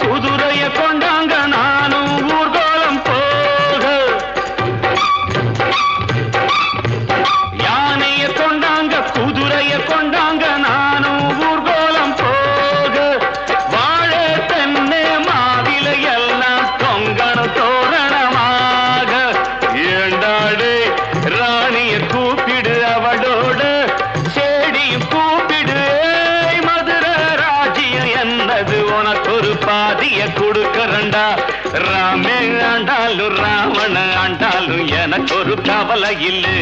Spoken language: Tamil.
குதிரைய கொண்டாங்க நானும் ஊர்கோலம் போக. யானைய கொண்டாங்க குதிரைய கொண்டாங்க நானும் ஊர்கோலம் போக. வாழ தென்னை மாதில எல்லாம் தொங்கன தோரணமாக. ஏண்டாடு ராணி வந்தது உனக்கொரு பாதிய கொடுக்கறண்டா. ராமே ஆண்டாலும் ராவண ஆண்டாலும் எனக்கு ஒரு கவலை இல்லை